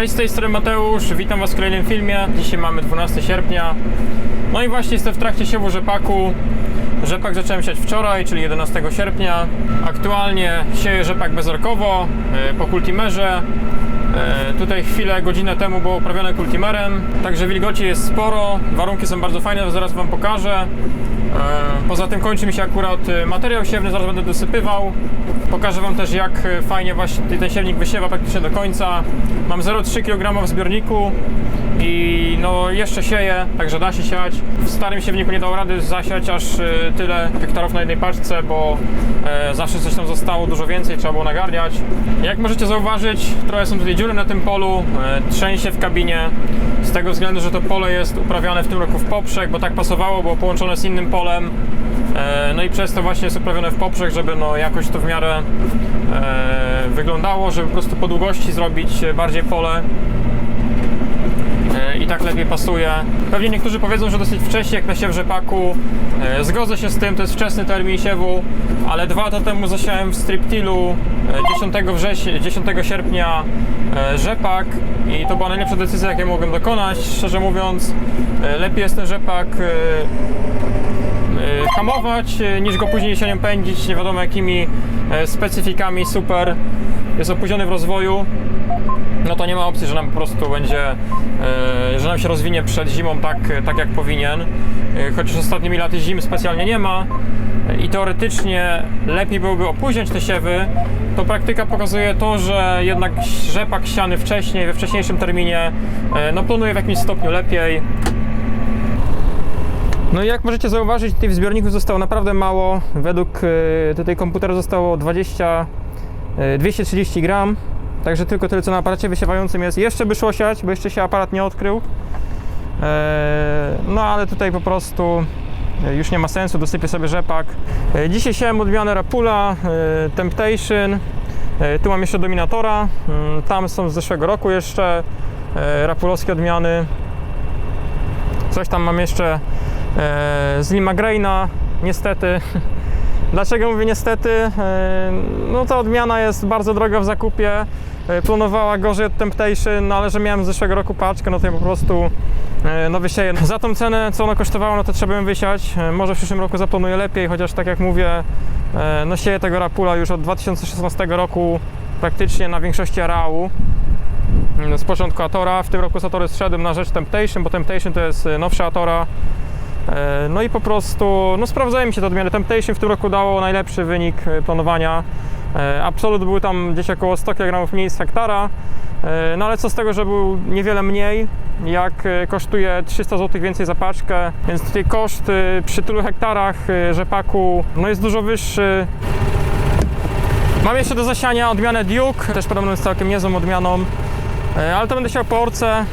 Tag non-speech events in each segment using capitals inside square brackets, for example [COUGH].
Cześć, z tej strony Mateusz, witam Was w kolejnym filmie. Dzisiaj mamy 12 sierpnia. No i właśnie jestem w trakcie siewu rzepaku. Rzepak zacząłem siać wczoraj, czyli 11 sierpnia. Aktualnie sieję rzepak bezorkowo yy, po kultimerze. E, Tutaj chwilę, godzinę temu było uprawione kultimerem, także wilgoci jest sporo, warunki są bardzo fajne, zaraz Wam pokażę. E, Poza tym kończy mi się akurat e, materiał siewny, zaraz będę dosypywał. Pokażę Wam też jak e, fajnie właśnie ten siewnik wysiewa praktycznie do końca. Mam 0,3 kg w zbiorniku i no jeszcze sieję, także da się siać. W starym siewniku nie dało rady zasiać aż tyle hektarów na jednej paczce, bo zawsze coś tam zostało, dużo więcej, trzeba było nagarniać. Jak możecie zauważyć, trochę są tutaj dziury na tym polu, trzęsie w kabinie, z tego względu, że to pole jest uprawiane w tym roku w poprzek, bo tak pasowało, było połączone z innym polem. E, No i przez to właśnie jest uprawione w poprzek, żeby no jakoś to w miarę e, wyglądało, żeby po prostu po długości zrobić bardziej pole e, i tak lepiej pasuje. Pewnie niektórzy powiedzą, że dosyć wcześnie jak na siew rzepaku. Zgodzę się z tym, to jest wczesny termin siewu, ale dwa lata temu zasiałem w striptilu e, 10, września, 10 sierpnia rzepak i to była najlepsza decyzja, jaką mogłem dokonać. Szczerze mówiąc, lepiej jest ten rzepak hamować, e, niż go później się pędzić, nie wiadomo jakimi e, specyfikami, super. Jest opóźniony w rozwoju no to nie ma opcji, że nam po prostu będzie, e, że nam się rozwinie przed zimą tak, tak jak powinien. E, Chociaż ostatnimi laty zimy specjalnie nie ma e, i teoretycznie lepiej byłoby opóźniać te siewy, to praktyka pokazuje to, że jednak rzepak siany wcześniej, we wcześniejszym terminie, e, no planuje w jakimś stopniu lepiej. No i jak możecie zauważyć, tych zbiorników zostało naprawdę mało. Według e, tutaj komputera zostało 20, e, 230 gram. Także tylko tyle co na aparacie wysiewającym jest. Jeszcze by szło siać, bo jeszcze się aparat nie odkrył. E, No ale tutaj po prostu e, już nie ma sensu, dosypię sobie rzepak. E, Dzisiaj siałem odmianę Rapula, e, Temptation. E, Tu mam jeszcze Dominatora. Mm, Tam są z zeszłego roku jeszcze e, rapulowskie odmiany. Coś tam mam jeszcze e, z Lima Graina, niestety. [LAUGHS] Dlaczego mówię niestety? E, No ta odmiana jest bardzo droga w zakupie. E, Planowała gorzej od Temptation, no ale że miałem z zeszłego roku paczkę, no to ja po prostu e, no wysieję. Za tą cenę, co ono kosztowało, no to trzeba ją wysiać. E, Może w przyszłym roku zaplanuję lepiej, chociaż tak jak mówię, e, no sieję tego Rapula już od 2016 roku praktycznie na większości areału. Mm, Z początku Atora, w tym roku z Atory zszedłem na rzecz Temptation, bo Temptation to jest e, nowsza Atora. E, No i po prostu, no sprawdzają się te odmiany. Temptation w tym roku dało najlepszy wynik e, planowania. E, Absolut był tam gdzieś około 100 kg mniej z hektara. No ale co z tego, że był niewiele mniej, jak kosztuje 300 zł więcej za paczkę, więc tutaj koszt przy tylu hektarach rzepaku no jest dużo wyższy. Mam jeszcze do zasiania odmianę Duke, też podobno jest całkiem niezłą odmianą, ale to będę siał po orce.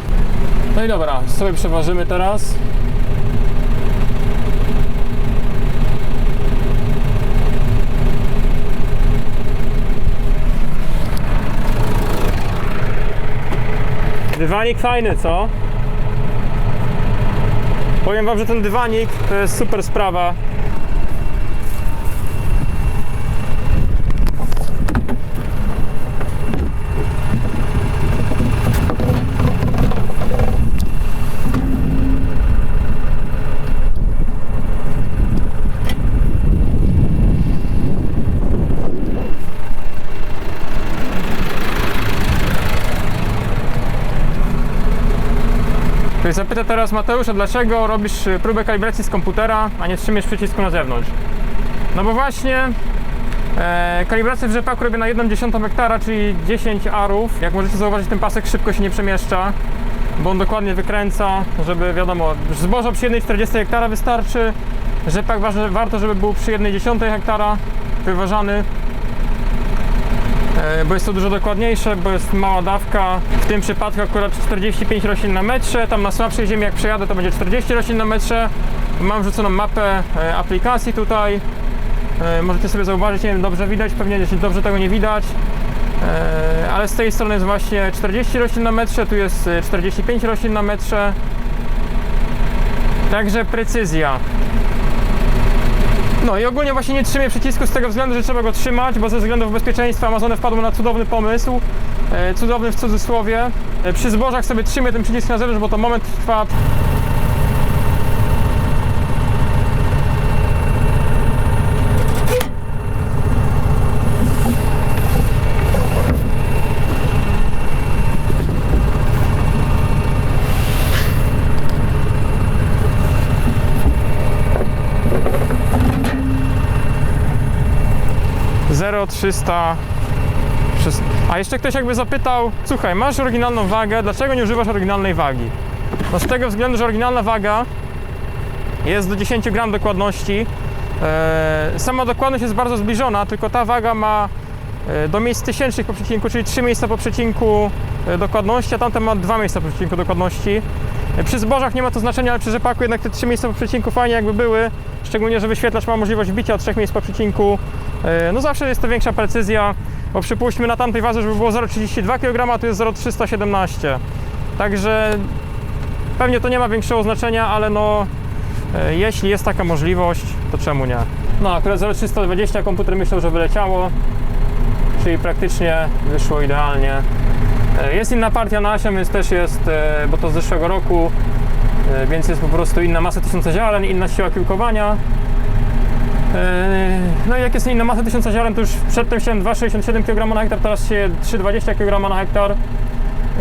No i dobra, sobie przeważymy teraz. Dywanik fajny, co? Powiem wam, że ten dywanik to jest super sprawa. Czyli zapytę teraz Mateusza, dlaczego robisz y, próbę kalibracji z komputera, a nie trzymiesz przycisku na zewnątrz? No bo właśnie e, kalibrację w rzepaku robię na 1 dziesiątą hektara, czyli 10 arów. Jak możecie zauważyć, ten pasek szybko się nie przemieszcza, bo on dokładnie wykręca, żeby wiadomo, zboża przy 1,40 hektara wystarczy. Rzepak warto, żeby był przy 1,1 hektara wyważany. E, bo jest to dużo dokładniejsze, bo jest mała dawka. W tym przypadku akurat 45 roślin na metrze, tam na słabszej ziemi jak przejadę to będzie 40 roślin na metrze. Mam wrzuconą mapę e, aplikacji tutaj. E, Możecie sobie zauważyć, nie wiem, dobrze widać, pewnie dobrze tego nie widać. Ale z tej strony jest właśnie 40 roślin na metrze, tu jest e, 45 roślin na metrze. Także precyzja. No i ogólnie właśnie nie trzymię przycisku z tego względu, że trzeba go trzymać, bo ze względów bezpieczeństwa Amazony wpadły na cudowny pomysł, e, cudowny w cudzysłowie. E, Przy zbożach sobie trzymie ten przycisk na zewnątrz, bo to moment trwa Zero trzysta. Przys- A jeszcze ktoś jakby zapytał, słuchaj, masz oryginalną wagę, dlaczego nie używasz oryginalnej wagi? No z tego względu, że oryginalna waga jest do 10 gram dokładności. E, sama dokładność jest bardzo zbliżona, tylko ta waga ma e, do miejsc tysięcznych po przecinku, czyli 3 miejsca po przecinku e, dokładności, a tamten ma 2 miejsca po przecinku dokładności. Przy zbożach nie ma to znaczenia, ale przy rzepaku jednak te 3 miejsca po przecinku fajnie jakby były, szczególnie, że wyświetlacz ma możliwość bicia od 3 miejsc po przecinku. E, No zawsze jest to większa precyzja, bo przypuśćmy na tamtej wadze, żeby było 0,32 kg, a tu jest 0,317. Także pewnie to nie ma większego znaczenia, ale no e, jeśli jest taka możliwość, to czemu nie? No akurat 0,320 komputer myślał, że wyleciało, czyli praktycznie wyszło idealnie. E, Jest inna partia na 8, więc też jest, bo to z zeszłego roku, więc jest po prostu inna masa tysiąca ziaren, inna siła kiełkowania. E, No i jak jest inna masa tysiąca ziaren, to już przedtem się 2,67 kg na hektar, teraz się 3,20 kg na hektar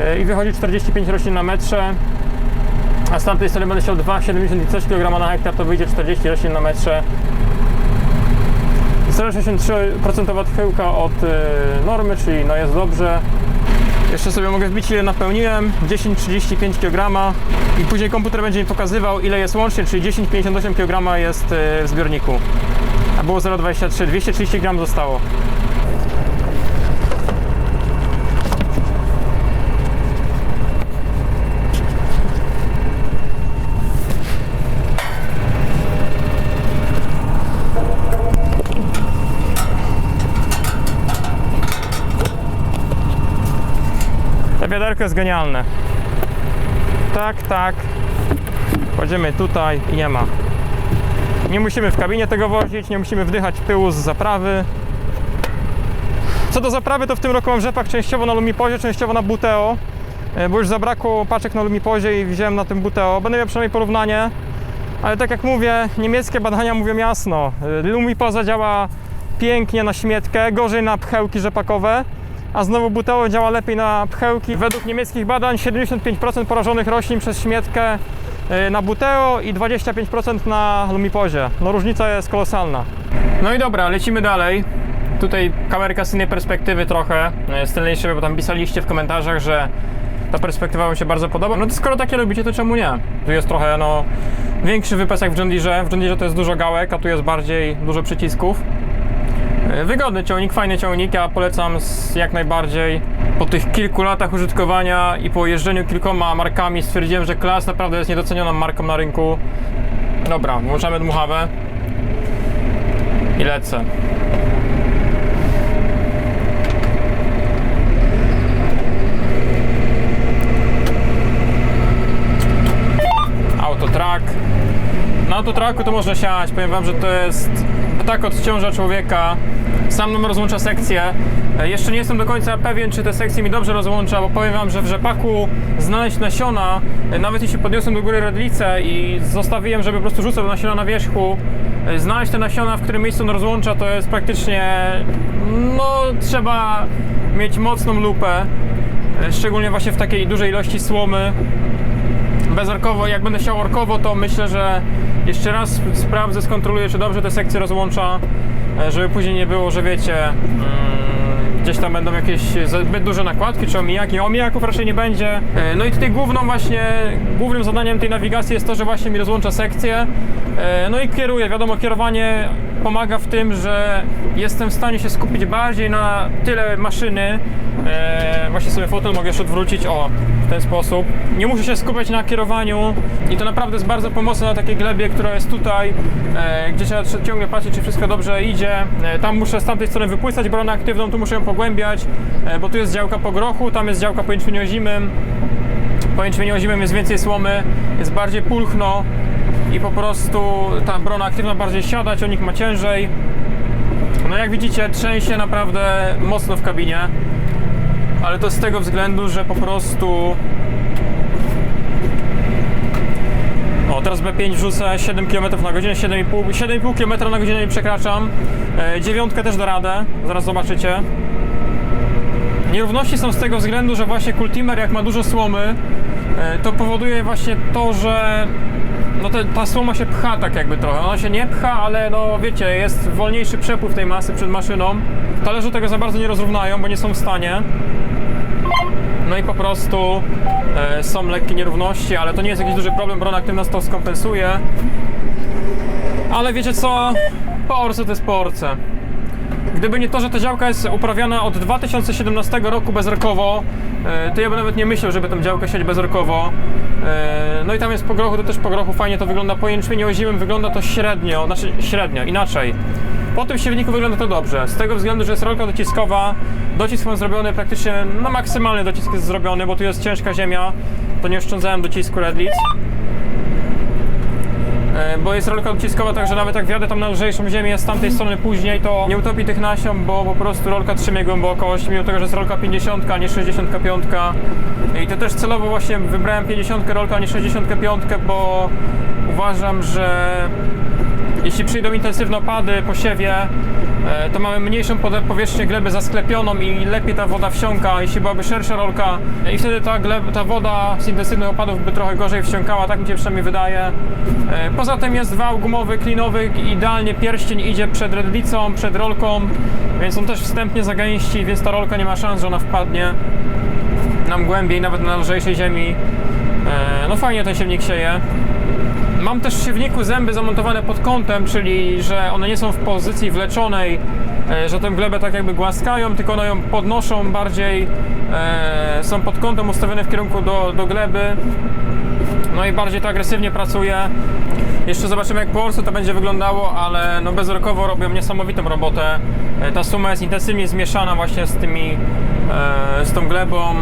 e, i wychodzi 45 roślin na metrze. A z tamtej strony będę chciał 2,70 i coś kg na hektar, to wyjdzie 40 roślin na metrze. 0,63% odchyłka od e, normy, czyli no jest dobrze. Jeszcze sobie mogę wbić ile napełniłem, 10,35 kg i później komputer będzie mi pokazywał ile jest łącznie, czyli 10,58 kg jest w zbiorniku. Było 0,23, 230 gram zostało. To wiaderko jest genialne. Tak, tak. Kładziemy tutaj i nie ma. Nie musimy w kabinie tego wozić, nie musimy wdychać pyłu z zaprawy. Co do zaprawy, to w tym roku mam rzepak częściowo na Lumipozie, częściowo na Buteo, e, bo już zabrakło paczek na Lumipozie i wziąłem na tym Buteo. Będę miał przynajmniej porównanie, ale tak jak mówię, niemieckie badania mówią jasno. E, Lumipoza działa pięknie na śmietkę, gorzej na pchełki rzepakowe, a znowu Buteo działa lepiej na pchełki. Według niemieckich badań 75% porażonych roślin przez śmietkę na Buteo i 25% na Lumipozie. No różnica jest kolosalna. No i dobra, lecimy dalej. Tutaj kamerka z innej perspektywy trochę, e, z tylnej szyby, bo tam pisaliście w komentarzach, że ta perspektywa wam się bardzo podoba. No to skoro takie lubicie, to czemu nie? Tu jest trochę, no, większy wypas jak w John. W John to jest dużo gałek, a tu jest bardziej dużo przycisków. E, Wygodny ciągnik, fajny ciągnik, ja polecam jak najbardziej. Po tych kilku latach użytkowania i po jeżdżeniu kilkoma markami stwierdziłem, że Klas naprawdę jest niedocenioną marką na rynku. Dobra, włączamy dmuchawę i lecę. Autotrack. Na autotracku to można siać. Powiem wam, że to jest tak odciąża człowieka. Sam nam rozłącza sekcję. E, Jeszcze nie jestem do końca pewien, czy te sekcje mi dobrze rozłącza, bo powiem wam, że w rzepaku znaleźć nasiona, e, nawet jeśli podniosłem do góry redlicę i zostawiłem, żeby po prostu rzucał nasiona na wierzchu, e, znaleźć te nasiona, w którym miejscu on rozłącza, to jest praktycznie, no trzeba mieć mocną lupę, e, szczególnie właśnie w takiej dużej ilości słomy bezorkowo, jak będę chciał orkowo, to myślę, że jeszcze raz sprawdzę, skontroluję, czy dobrze te sekcje rozłącza, e, żeby później nie było, że wiecie, mm, gdzieś tam będą jakieś zbyt duże nakładki, czy omijaki. Omijaków raczej nie będzie. E, No i tutaj główną właśnie, głównym zadaniem tej nawigacji jest to, że właśnie mi rozłącza sekcje. E, No i kieruję, wiadomo, kierowanie pomaga w tym, że jestem w stanie się skupić bardziej na tyle maszyny. E, właśnie sobie fotel mogę jeszcze odwrócić, o, w ten sposób. Nie muszę się skupiać na kierowaniu i to naprawdę jest bardzo pomocne na takiej glebie, która jest tutaj, e, gdzie trzeba ciągle patrzeć, czy wszystko dobrze idzie. E, tam muszę z tamtej strony wypłysać bronę aktywną, tu muszę ją pogłębiać, e, bo tu jest działka po grochu, tam jest działka po jęczmieniu ozimym. Po jęczmieniu jest więcej słomy, jest bardziej pulchno i po prostu ta brona aktywna bardziej siada, ciągnik ma ciężej. No jak widzicie, trzęsie naprawdę mocno w kabinie. Ale to z tego względu, że po prostu o, teraz B5 wrzucę 7 km na godzinę, 7,5 7,5 km na godzinę nie przekraczam. E, dziewiątkę też da radę, zaraz zobaczycie. Nierówności są z tego względu, że właśnie Kultimer jak ma dużo słomy, e, to powoduje właśnie to, że no te, ta słoma się pcha tak jakby trochę. Ona się nie pcha, ale no wiecie, jest wolniejszy przepływ tej masy przed maszyną. Talerze tego za bardzo nie rozrównają, bo nie są w stanie. No i po prostu e, są lekkie nierówności, ale to nie jest jakiś duży problem, Brona aktywność to skompensuje. Ale wiecie co? Po orce to jest po orce. Gdyby nie to, że ta działka jest uprawiana od 2017 roku bezrokowo, e, to ja bym nawet nie myślał, żeby tą działkę siać bezrokowo. E, No i tam jest po grochu, to też po grochu fajnie to wygląda. Po jęczmieniu ozimym wygląda to średnio, znaczy średnio, inaczej. Po tym siewniku wygląda to dobrze, z tego względu, że jest rolka dociskowa. Docisk mam zrobiony praktycznie, no maksymalny docisk jest zrobiony, bo tu jest ciężka ziemia, to nie oszczędzałem docisku Redlic. E, bo jest rolka dociskowa, także nawet jak wjadę tam na lżejszą ziemię z tamtej strony później, to nie utopi tych nasion, bo po prostu rolka trzymie głębokość, mimo tego, że jest rolka 50, a nie 65. I to też celowo właśnie wybrałem 50 rolkę, a nie 65, bo uważam, że jeśli przyjdą intensywne opady po siewie, e, to mamy mniejszą powierzchnię gleby zasklepioną i lepiej ta woda wsiąka, jeśli byłaby szersza rolka e, i wtedy ta, gleb, ta woda z intensywnych opadów by trochę gorzej wsiąkała, tak mi się przynajmniej wydaje. E, Poza tym jest wał gumowy, klinowy, idealnie pierścień idzie przed redlicą, przed rolką, więc on też wstępnie zagęści, więc ta rolka nie ma szans, że ona wpadnie nam głębiej, nawet na lżejszej ziemi. E, No fajnie ten siewnik sieje. Mam też w siewniku zęby zamontowane pod kątem, czyli że one nie są w pozycji wleczonej, e, że tę glebę tak jakby głaskają, tylko one ją podnoszą bardziej, e, są pod kątem ustawione w kierunku do, do gleby. No i bardziej to agresywnie pracuje. Jeszcze zobaczymy jak po orcu to będzie wyglądało, ale no bezrokowo robią niesamowitą robotę. E, Ta suma jest intensywnie zmieszana właśnie z tymi, z tą glebą.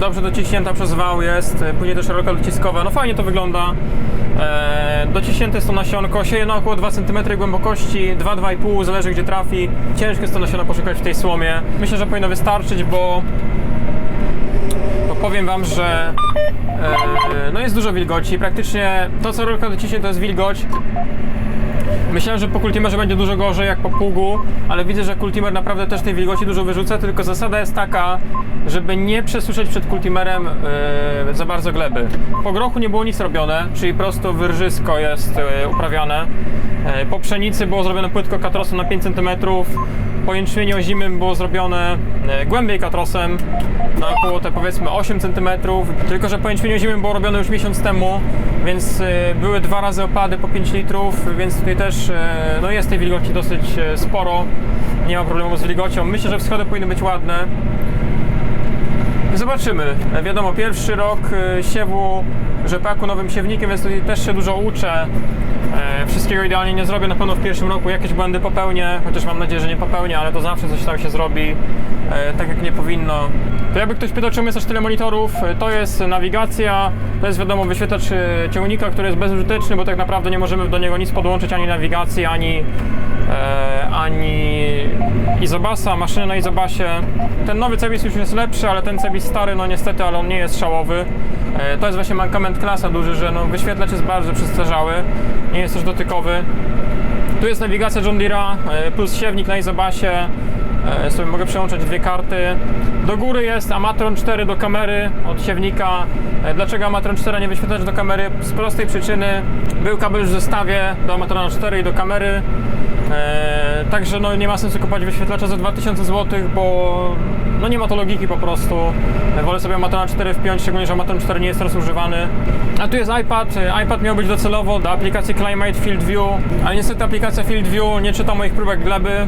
Dobrze dociśnięta przez wał jest, później też rolka dociskowa, no fajnie to wygląda. E, dociśnięte jest to nasionko, sieje na około 2 cm głębokości, 2-2,5 zależy gdzie trafi. Ciężko jest to nasiona poszukać w tej słomie. Myślę, że powinno wystarczyć, bo to powiem Wam, że e, no jest dużo wilgoci. Praktycznie to, co rolka dociśnie, to jest wilgoć. Myślałem, że po Kultimerze będzie dużo gorzej, jak po pługu, ale widzę, że Kultimer naprawdę też tej wilgoci dużo wyrzuca, tylko zasada jest taka, żeby nie przesuszać przed Kultimerem e, za bardzo gleby. Po grochu nie było nic robione, czyli prosto wyrżysko jest e, uprawiane. E, po pszenicy było zrobione płytko katrosem na 5 cm, po jęczmieniu ozimym było zrobione e, głębiej katrosem na około te powiedzmy 8 cm, tylko że po jęczmieniu ozimym było robione już miesiąc temu, więc e, były dwa razy opady po 5 litrów, więc tutaj też e, no jest tej wilgoci dosyć sporo, nie ma problemu z wilgocią. Myślę, że wschody powinny być ładne. Zobaczymy. Wiadomo, pierwszy rok siewu rzepaku nowym siewnikiem, więc tutaj też się dużo uczę. E, Wszystkiego idealnie nie zrobię, na pewno w pierwszym roku jakieś błędy popełnię, chociaż mam nadzieję, że nie popełnię, ale to zawsze coś tam się zrobi e, tak jak nie powinno. To jakby ktoś pytał, czemu jest aż tyle monitorów, e, to jest nawigacja, to jest wiadomo wyświetlacz ciągnika, który jest bezużyteczny, bo tak naprawdę nie możemy do niego nic podłączyć, ani nawigacji, ani, ani Izobasa, maszyny na Izobasie. Ten nowy Cebis już jest lepszy, ale ten Cebis stary, no niestety, ale on nie jest szałowy. E, To jest właśnie mankament klasa duży, że no, wyświetlacz jest bardzo przestarzały, nie jest też dotykowy. Tu jest nawigacja John Deere'a e, plus siewnik na Izobasie. E, Sobie mogę przełączać dwie karty. Do góry jest Amatron 4 do kamery od siewnika. E, Dlaczego Amatron 4 a nie wyświetlacz do kamery? Z prostej przyczyny był kabel w zestawie do Amatrona 4 i do kamery. E, Także no, nie ma sensu kupować wyświetlacza za 2000 zł, bo no, nie ma to logiki po prostu. E, Wolę sobie Amatrona 4 wpiąć, szczególnie, że Amatron 4 nie jest teraz używany. A tu jest iPad. E, iPad miał być docelowo do aplikacji Climate Field View, ale niestety aplikacja Field View nie czyta moich próbek gleby. Mm,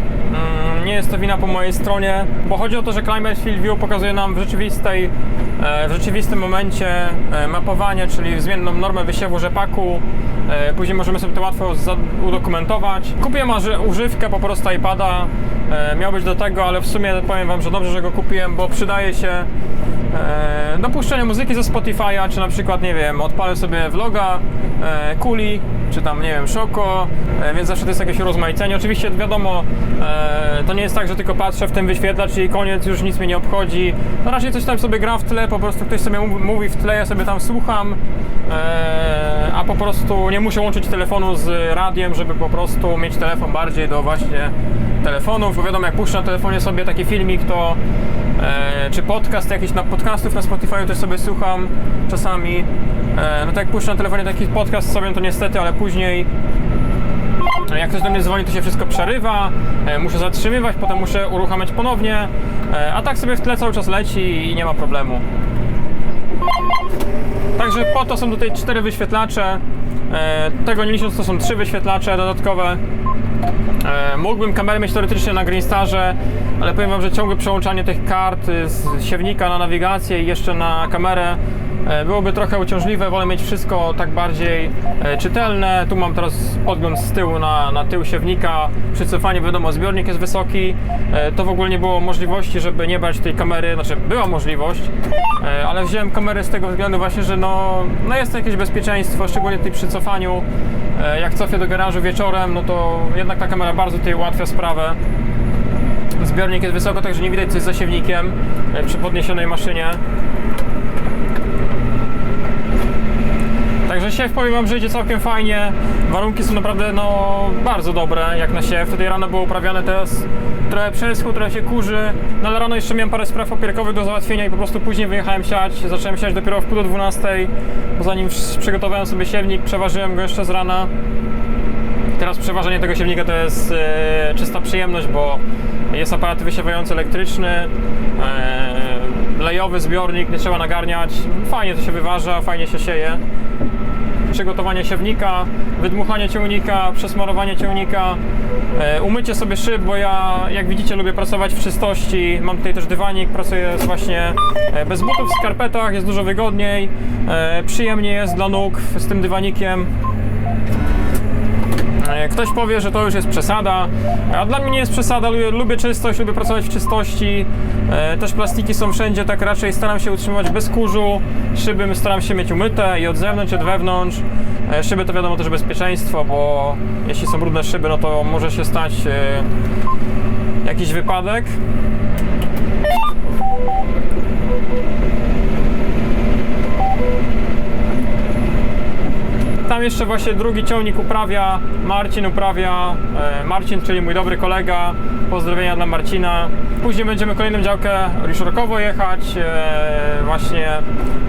Nie jest to wina po mojej stronie, bo chodzi o to, że Climate Field View pokazuje nam w rzeczywistej, e, w rzeczywistym momencie e, mapowanie, czyli zmienną normę wysiewu rzepaku. E, Później możemy sobie to łatwo udokumentować. Kupiłem używkę po prostu iPada. Miał być do tego, ale w sumie powiem Wam, że dobrze, że go kupiłem, bo przydaje się do puszczenia muzyki ze Spotify'a, czy na przykład, nie wiem, odpalę sobie vloga, kuli czy tam, nie wiem, Szoko, e, więc zawsze to jest jakieś urozmaicenie. Oczywiście wiadomo, e, to nie jest tak, że tylko patrzę w ten wyświetlacz i koniec, już nic mnie nie obchodzi. No raczej coś tam sobie gra w tle, po prostu ktoś sobie mów- mówi w tle, ja sobie tam słucham, e, a po prostu nie muszę łączyć telefonu z radiem, żeby po prostu mieć telefon bardziej do właśnie telefonów, bo wiadomo, jak puszczę na telefonie sobie taki filmik, to e, czy podcast jakiś na podcastów na Spotify też sobie słucham czasami. E, no tak jak puszczę na telefonie taki podcast sobie, to niestety, ale później jak ktoś do mnie dzwoni, to się wszystko przerywa, e, muszę zatrzymywać, potem muszę uruchamiać ponownie, e, a tak sobie w tle cały czas leci i nie ma problemu. Także po to są tutaj cztery wyświetlacze. E, tego nie licząc, to są trzy wyświetlacze dodatkowe. E, mógłbym kamerę mieć teoretycznie na Greenstarze, ale powiem Wam, że ciągłe przełączanie tych kart y, z siewnika na nawigację i jeszcze na kamerę e, byłoby trochę uciążliwe. Wolę mieć wszystko tak bardziej e, czytelne. Tu mam teraz podgląd z tyłu na, na tył siewnika. Przy cofaniu wiadomo, zbiornik jest wysoki. E, to w ogóle nie było możliwości, żeby nie brać tej kamery. Znaczy, była możliwość, ale wziąłem kamerę z tego względu właśnie, że no, no jest to jakieś bezpieczeństwo, szczególnie przy cofaniu. Jak cofię do garażu wieczorem, no to jednak ta kamera bardzo tutaj ułatwia sprawę. Zbiornik jest wysoko, także nie widać coś za siewnikiem e, przy podniesionej maszynie. Także siew powiem Wam, że idzie całkiem fajnie. Warunki są naprawdę no, bardzo dobre jak na siew. Tutaj rano było uprawiane, teraz trochę przeschł, trochę się kurzy. No ale rano jeszcze miałem parę spraw opierkowych do załatwienia i po prostu później wyjechałem siać. Zacząłem siać dopiero w pół do 12, bo zanim przygotowałem sobie siewnik, przeważyłem go jeszcze z rana. Teraz przeważenie tego siewnika to jest e, czysta przyjemność, bo jest aparat wysiewający elektryczny, e, lejowy zbiornik, nie trzeba nagarniać. Fajnie to się wyważa, fajnie się sieje. Przygotowanie siewnika, wydmuchanie ciągnika, przesmarowanie ciągnika, e, umycie sobie szyb, bo ja jak widzicie lubię pracować w czystości. Mam tutaj też dywanik, pracuję właśnie e, bez butów, w skarpetach, jest dużo wygodniej, e, przyjemnie jest dla nóg z tym dywanikiem. E, Ktoś powie, że to już jest przesada, a dla mnie nie jest przesada. Lubię, lubię czystość, lubię pracować w czystości. E, Też plastiki są wszędzie, tak raczej staram się utrzymywać bez kurzu. Szyby staram się mieć umyte i od zewnątrz, i od wewnątrz. E, Szyby to wiadomo też bezpieczeństwo, bo jeśli są brudne szyby, no to może się stać jakiś wypadek. Tam jeszcze właśnie drugi ciągnik uprawia, Marcin uprawia, e, Marcin, czyli mój dobry kolega, pozdrowienia dla Marcina. Później będziemy kolejną działkę Riszorkowo jechać, e, właśnie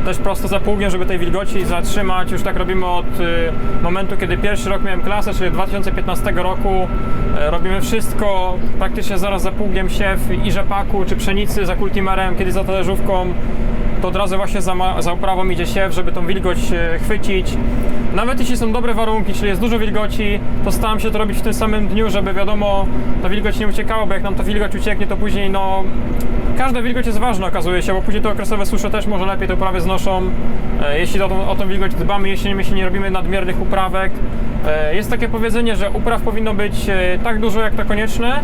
też prosto za pługiem, żeby tej wilgoci zatrzymać. Już tak robimy od e, momentu, kiedy pierwszy rok miałem klasę, czyli od 2015 roku. Robimy wszystko praktycznie zaraz za pługiem siew i rzepaku, czy pszenicy za kultimerem, kiedy za talerzówką to od razu właśnie za, za uprawą idzie siew, żeby tą wilgoć chwycić. Nawet jeśli są dobre warunki, czyli jest dużo wilgoci, to staram się to robić w tym samym dniu, żeby wiadomo, ta wilgoć nie uciekała, bo jak nam ta wilgoć ucieknie, to później no... Każda wilgoć jest ważna okazuje się, bo później te okresowe susze też może lepiej te uprawy znoszą. E, Jeśli o tą, o tą wilgoć dbamy, jeśli, jeśli nie robimy nadmiernych uprawek. E, Jest takie powiedzenie, że upraw powinno być e, tak dużo jak to konieczne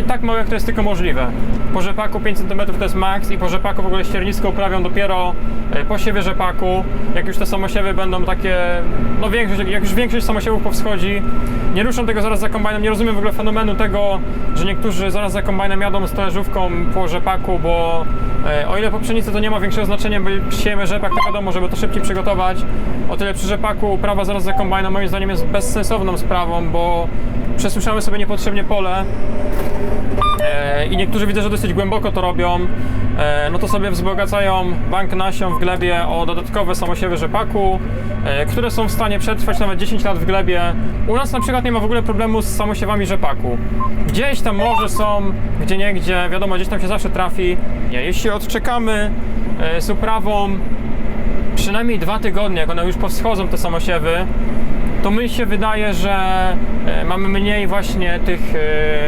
i tak mało jak to jest tylko możliwe. Po rzepaku 5 cm to jest maks i po rzepaku w ogóle ściernisko uprawią dopiero po siewie rzepaku. Jak już te samosiewy będą takie, no większość, jak już większość samosiewów powschodzi, nie ruszą tego zaraz za kombajnem. Nie rozumiem w ogóle fenomenu tego, że niektórzy zaraz za kombajnem jadą z talerzówką po rzepaku, bo e, o ile po pszenicy to nie ma większego znaczenia, bo siejemy rzepak, to wiadomo, żeby to szybciej przygotować. O tyle przy rzepaku uprawa zaraz za kombajnem moim zdaniem jest bezsensowną sprawą, bo przesuszamy sobie niepotrzebnie pole. E, i niektórzy widzę, że dosyć głęboko to robią, e, no to sobie wzbogacają bank nasion w glebie o dodatkowe samosiewy rzepaku, e, które są w stanie przetrwać nawet 10 lat w glebie. U nas na przykład nie ma w ogóle problemu z samosiewami rzepaku. Gdzieś tam może są, gdzie nie gdzie, wiadomo, gdzieś tam się zawsze trafi. Nie, Jeśli odczekamy e, z uprawą przynajmniej dwa tygodnie, jak one już powschodzą te samosiewy, to mi się wydaje, że e, mamy mniej właśnie tych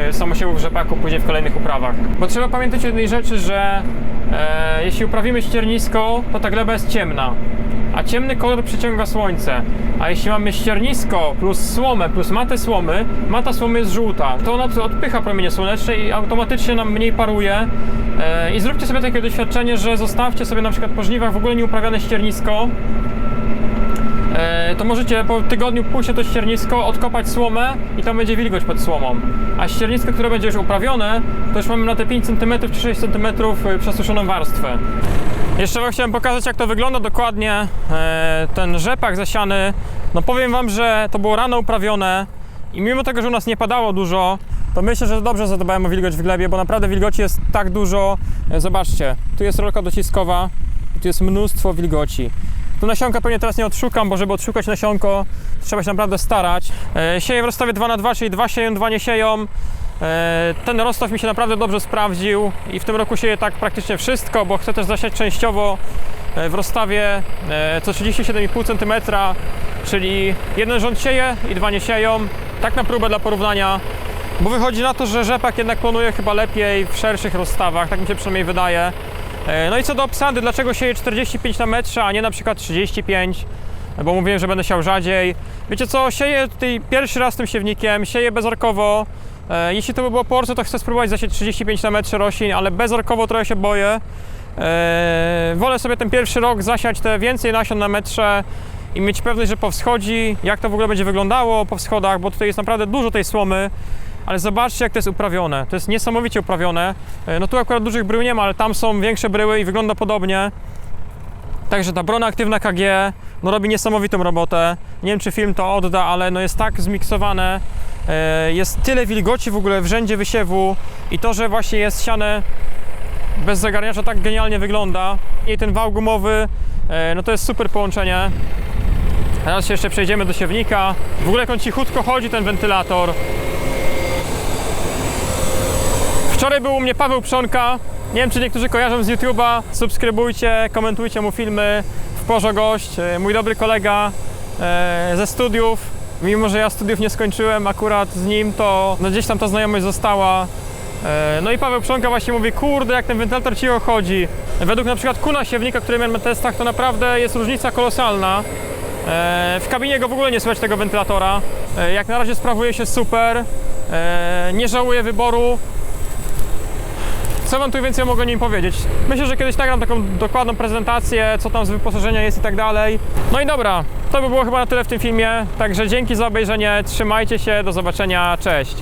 e, samosiewów rzepaku później w kolejnych uprawach. Bo trzeba pamiętać o jednej rzeczy, że e, jeśli uprawimy ściernisko, to ta gleba jest ciemna. A ciemny kolor przyciąga słońce. A jeśli mamy ściernisko plus słomę, plus matę słomy, mata słomy jest żółta, to ona odpycha promienie słoneczne i automatycznie nam mniej paruje. I zróbcie sobie takie doświadczenie, że zostawcie sobie na przykład po żniwach w ogóle nieuprawiane ściernisko, to możecie po tygodniu pójść na to ściernisko, odkopać słomę i tam będzie wilgoć pod słomą. A ściernisko, które będzie już uprawione, to już mamy na te 5 cm czy 6 cm przesuszoną warstwę. Jeszcze wam chciałem pokazać, jak to wygląda dokładnie. E, ten rzepak zasiany, no powiem wam, że to było rano uprawione i mimo tego, że u nas nie padało dużo, to myślę, że dobrze zadbałem o wilgoć w glebie, bo naprawdę wilgoci jest tak dużo. E, Zobaczcie, tu jest rolka dociskowa tu jest mnóstwo wilgoci. Tu nasionka pewnie teraz nie odszukam, bo żeby odszukać nasionko, trzeba się naprawdę starać. E, Sieję w rozstawie 2 na 2 czyli dwa sieją, dwa nie sieją. E, Ten rozstaw mi się naprawdę dobrze sprawdził i w tym roku sieję tak praktycznie wszystko, bo chcę też zasiać częściowo e, w rozstawie co 37,5 cm, czyli jeden rząd sieje i dwa nie sieją. Tak na próbę dla porównania, bo wychodzi na to, że rzepak jednak planuje chyba lepiej w szerszych rozstawach, tak mi się przynajmniej wydaje. E, No i co do obsady, dlaczego sieję 45 na metrze, a nie na przykład 35? Bo mówiłem, że będę siał rzadziej. Wiecie co, sieję tutaj pierwszy raz tym siewnikiem, sieję bezorkowo. E, Jeśli to by było porce, to chcę spróbować zasieć 35 na metrze roślin, ale bezorkowo trochę się boję. E, Wolę sobie ten pierwszy rok zasiać te więcej nasion na metrze i mieć pewność, że powschodzi, jak to w ogóle będzie wyglądało po wschodach, bo tutaj jest naprawdę dużo tej słomy. Ale zobaczcie, jak to jest uprawione. To jest niesamowicie uprawione. E, No tu akurat dużych brył nie ma, ale tam są większe bryły i wygląda podobnie. Także ta brona aktywna KG no robi niesamowitą robotę. Nie wiem, czy film to odda, ale no jest tak zmiksowane. E, Jest tyle wilgoci w ogóle w rzędzie wysiewu i to, że właśnie jest siane bez zagarniacza tak genialnie wygląda. I ten wał gumowy, e, no to jest super połączenie. Teraz jeszcze przejdziemy do siewnika. W ogóle jak on cichutko chodzi, ten wentylator. Wczoraj był u mnie Paweł Przonka. Nie wiem, czy niektórzy kojarzą z YouTube'a. Subskrybujcie, komentujcie mu filmy. W porze gość, e, mój dobry kolega e, ze studiów. Mimo, że ja studiów nie skończyłem akurat z nim, to no gdzieś tam ta znajomość została. E, No i Paweł Przonka właśnie mówi, kurde, jak ten wentylator cicho chodzi. Według na przykład kuna siewnika, który miałem na testach, to naprawdę jest różnica kolosalna. W kabinie go w ogóle nie słychać tego wentylatora. Jak na razie sprawuje się super. Nie żałuję wyboru. Co wam tu więcej mogę o nim powiedzieć? Myślę, że kiedyś nagram taką dokładną prezentację, co tam z wyposażenia jest i tak dalej. No i dobra, to by było chyba na tyle w tym filmie. Także dzięki za obejrzenie, trzymajcie się, do zobaczenia, cześć.